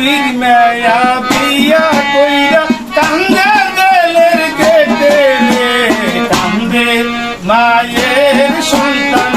পির মায়া পিয়া কইরা কান্দে দেলের কেটে কান্দে মায়ের সন্তান